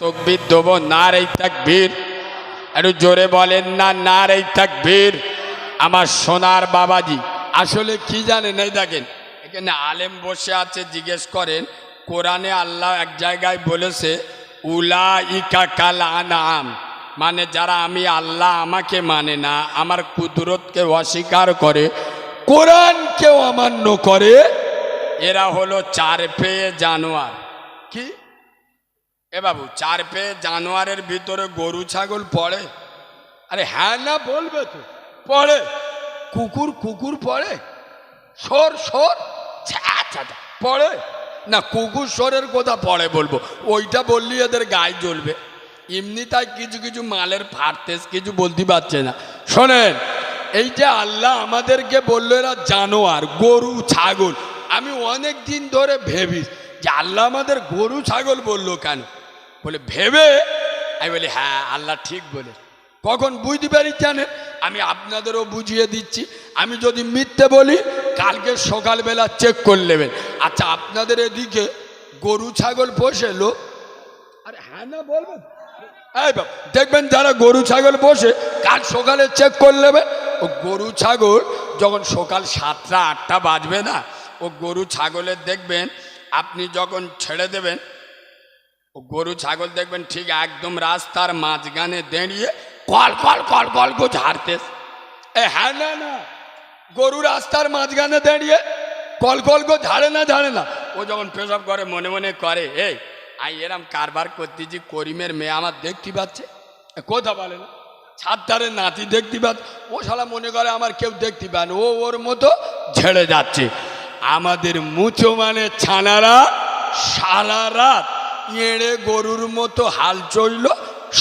তকবির দেবো না রে তাকবীর। একটু জোরে বলেন না না রে তাকবীর। আমার সোনার বাবাজি, আসলে কি জানেন এই দেখেন, এখানে আলেম বসে আছে, জিজ্ঞেস করেন, কোরআনে আল্লাহ এক জায়গায় বলেছে উলা ইকা কাল আনাম মানে যারা আমি আল্লাহ আমাকে মানে না, আমার কুদরতকে অস্বীকার করে, কোরআনকেও অমান্য করে, এরা হলো চার পেয়ে জানোয়ার। কি? এ বাবু, চার পেয়ে জানোয়ারের ভিতরে গরু, ছাগল পড়ে? আরে হ্যাঁ না, বলবে তো। পড়ে। কুকুর কুকুর পড়ে? সর সর। পড়ে? না, কুকুর সরের কথা পড়ে বলব। ওইটা বললি এদের গায়ে জ্বলবে। এমনি তাই কিছু কিছু মালের ফারতেস কিছু বলতে পারছে না। শোনেন এইটা আল্লাহ আমাদেরকে বলল এরা জানোয়ার, গরু, ছাগল, আমি অনেক দিন ধরে ভেবি যে আল্লাহ আমাদের গরু, ছাগল বলল কেন? বলে, ভেবে? আমি বলি হ্যাঁ আল্লাহ ঠিক বলে কখন বুঝতে পারি জানেন? আমি আপনাদেরও বুঝিয়ে দিচ্ছি। আমি যদি মিথ্যে বলি, কালকে সকালবেলা চেক করে নেবেন। আচ্ছা আপনাদের এদিকে গরু, ছাগল পোষে লোক? আরে হ্যাঁ না বলবেন দেখবেন যারা গরু, ছাগল বসে কাল সকালে চেক করে নেবে। ও গরু, ছাগল যখন সকাল সাতটা, আটটা বাজবে না, ও গরু, ছাগলের দেখবেন, আপনি যখন ছেড়ে দেবেন গরু, ছাগল দেখবেন ঠিক একদম রাস্তার মাঝখানে দাঁড়িয়ে কল কল কল কল গো ঝাড়তে এ হ্যাঁ না না। গরু রাস্তার মাঝখানে দাঁড়িয়ে কল কল গো ঝাড়ে না ঝাড়ে না। ও যখন পেশাব করে, মনে মনে করে, এই, আই এরম কারবার করতেছি, করিমের মেয়ে আমার দেখতে পাচ্ছে। কথা বলে না। ছাত্তারের নাতি দেখতে পাচ্ছে। ও শালা মনে করে আমার কেউ দেখতে পায় না। ও ওর মতো ঝেড়ে যাচ্ছে। আমাদের মুচো মানে ছানারা সারা রাত এড়ে গরুর মতো হাল চলল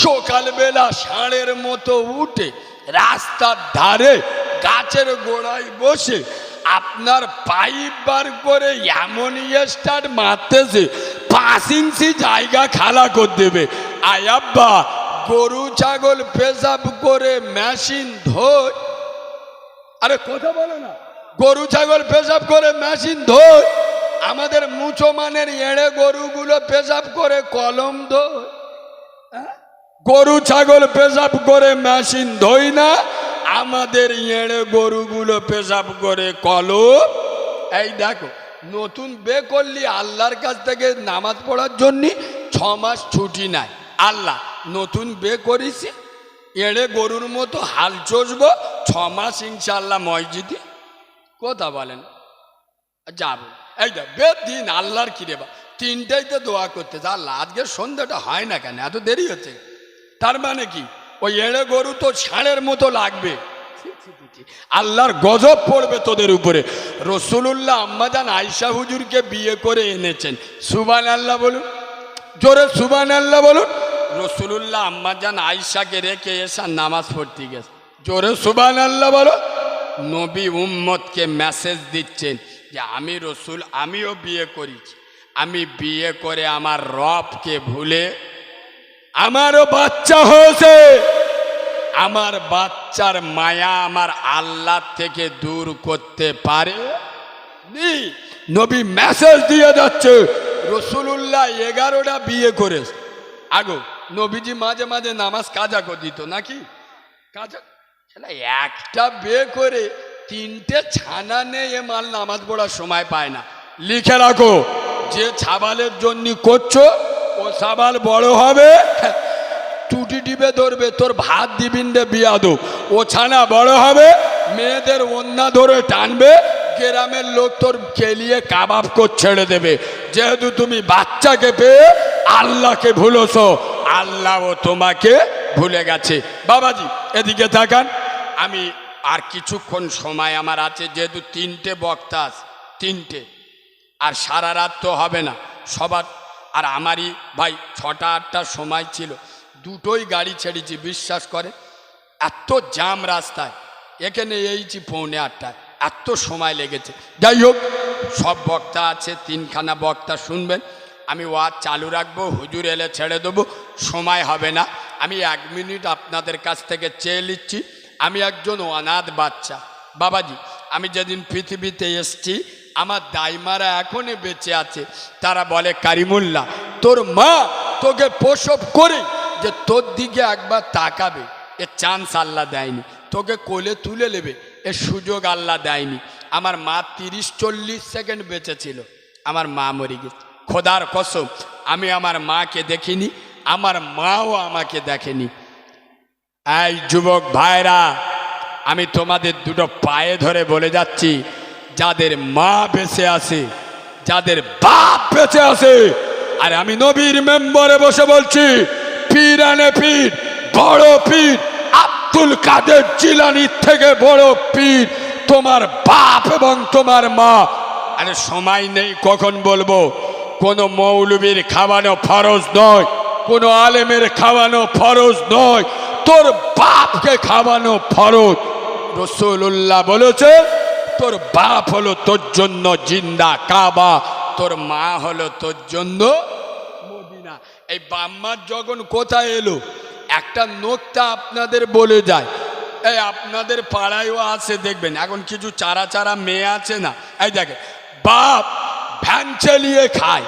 সকালবেলা ষাঁড়ের মতো উঠে রাস্তার ধারে গাছের গোড়ায় বসে আপনার পাইপ বার করে এমন স্টার্ট মারতেছে, পাঁচ ইঞ্চি জায়গা খালা করে দেবে। আয়াব্বা গরু, ছাগল পেশাব করে মেশিন ধোয়। আরে কথা বলে না, গরু, ছাগল পেশাব করে মেশিন ধোয়। আমাদের মুচো মানের এড়ে গরুগুলো পেশাব করে কলম ধোয়। হ্যাঁ? গরু, ছাগল পেশাব করে মেশিন ধোই না। আমাদের এড়ে গরুগুলো পেশাব করে কলম। এই দেখো, নতুন বে করলি আল্লাহর কাছ থেকে নামাজ পড়ার জন্য ছ মাস ছুটি নাই। আল্লাহ, নতুন বে করিছি এড়ে গরুর মতো হাল চষবো, ছ মাস ইনশাল্লাহ মসজিদে। কথা বলেন। যাব। এই দেখ দিন আল্লাহর কি রে বা তিনটাইতে দোয়া করতেছে আল্লাহ, আজকে সন্ধ্যাটা হয় না কেন? এত দেরি হচ্ছে। তার মানে কি? ওই এড়ে গরু তো ছাড়ের মতো লাগবে। আল্লাহর গজব পড়বে তোদের উপরে। রসুলুল্লাহ আম্মাজান আয়সা হুজুরকে বিয়ে করে এনেছেন। সুবান আল্লাহ বলুন। জোরে সুবান আল্লাহ বলুন। রসুলুল্লাহ আম্মাজান আয়সাকে রেখে এসা নামাজ পড়তে গেছে। জোরে সুবান আল্লাহ বলো। নবী উম্মতকে মেসেজ দিচ্ছেন। যে আমি রসুল, আমিও বিয়ে করেছি। আমি বিয়ে করে আমার রবকে ভুলে আমারও বাচ্চা হয়েছে। আমার বাচ্চার মায়া আমার আল্লাহ থেকে দূর করতে পারে নি। নবী মেসেজ দিয়ে যাচ্ছে, রসুলুল্লাহ এগারোটা বিয়ে করেছে। আগো, নবীজি মাঝে মাঝে নামাজ কাজা করে দিত নাকি? কাজা? একটা বিয়ে করে তিনটে ছানা নেই, এ মাল নামাজ পড়ার সময় পায় না। লিখে রাখো, যে ছাবালের জন্য করছ, ও সাবাল বড় হবে, টুটি টিপে ধরবে, তোর ভাত দিবিন রে বিয়াদো। ও ছানা বড় হবে, মেয়েদের অন্যা ধরে টানবে, গ্রামের লোক তোর কেলিয়ে কাবাব কর ছেড়ে দেবে। যেহেতু তুমি বাচ্চাকে পেয়ে আল্লাহকে ভুলোছো আল্লাহও তোমাকে ভুলে গেছে। বাবাজি, এদিকে থাকান আমি আর কিছুক্ষণ সময় আমার আছে, যেহেতু তিনটে বক্তা আছে, তিনটে। আর সারা রাত তো হবে না, সবার। আর আমারই ভাই ছটা আটটা সময় ছিল, দুটোই গাড়ি ছেড়েছি, বিশ্বাস করে। এত জাম রাস্তায়, এখানে এইছি পৌনে আটটায়, এত সময় লেগেছে। যাই হোক, সব বক্তা আছে, তিনখানা বক্তা শুনবেন। আমি ওয়াজ চালু রাখব, হুজুর এলে ছেড়ে দেবো, সময় হবে না। আমি এক মিনিট আপনাদের কাছ থেকে চেয়ে নিচ্ছি। আমি একজন অনাথ বাচ্চা। বাবাজি, আমি যেদিন পৃথিবীতে এসছি, আমার দাইমারা এখনই বেঁচে আছে। তারা বলে কারিমুল্লা তোর মা তোকে প্রসব করে যে তোর দিকে একবার তাকাবে। এ চান্স আল্লাহ দেয়নি। তোকে কোলে তুলে নেবে, এ সুযোগ আল্লাহ দেয়নি। আমার মা তিরিশ চল্লিশ সেকেন্ড বেঁচে ছিল আমার মা মরে গেছে। খোদার কসম, আমি আমার মাকে দেখিনি, আমার মাও আমাকে দেখেনি। এই যুবক ভাইরা, আমি তোমাদের দুটো পায়ে ধরে বলে যাচ্ছি, যাদের মা বেঁচে আছে, যাদের বাপ বেঁচে আছে, আর আমি নবীর মেম্বারে বসে বলছি, পীর আনে পীর, বড় পীর, আব্দুল কাদের জিলানির থেকে বড় পীর, তোমার বাপ এবং তোমার মা। আরে সময় নেই, কখন বলব? কোনো মৌলবীর খাওয়ানো ফরজ নয়, কোনো আলেমের খাওয়ানো ফরজ নয় তোর বাপকে খাওয়ানো ফরজ। রসুল্লাহ বলেছে, তোর বাপ হলো তোর জন্য জিন্দা কাবা, তোর মা হলো তোর জন্য মদিনা। এই বাম্মার যখন কোথায় এলো, একটা নোকটা আপনাদের বলে যায়, এই আপনাদের পাড়ায়ও আছে, দেখবেন, এখন কিছু চারা চারা মেয়ে আছে না? এই দেখে বাপ ভ্যান চালিয়ে খায়,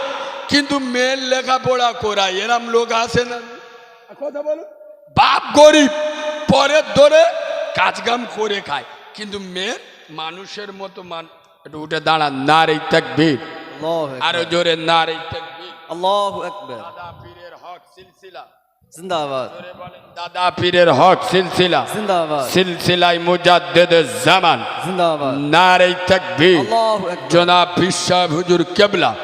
কিন্তু মেয়ের লেখাপড়া করায়, এরম লোক আছে না? কথা বলো। বাপ গরিব পরের ধরে কাজগাম করে খায়। কিন্তু মেয়ের মানুষের মতো মান একটু উঠে দাঁড়ান না রে থাকবে আরও জোরে না রে থাকবে দাদা হক দাদা হক জামান। হুজুর কেবলা।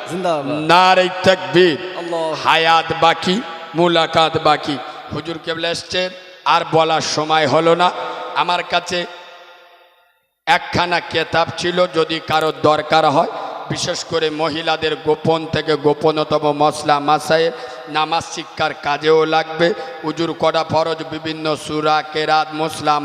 হায়াত বাকি মুলাকাত বাকি। হুজুর কেবলা এসছেন আর বলার সময় হলো না। আমার কাছে একখানা কেতাব ছিল, যদি কারও দরকার হয়, বিশেষ করে মহিলাদের গোপন থেকে গোপনতম মশলা মাসায়ের নামাজ শিক্ষার কাজেও লাগবে। উজুর করা ফরজ? বিভিন্ন সুরা, কেরাত, মশলা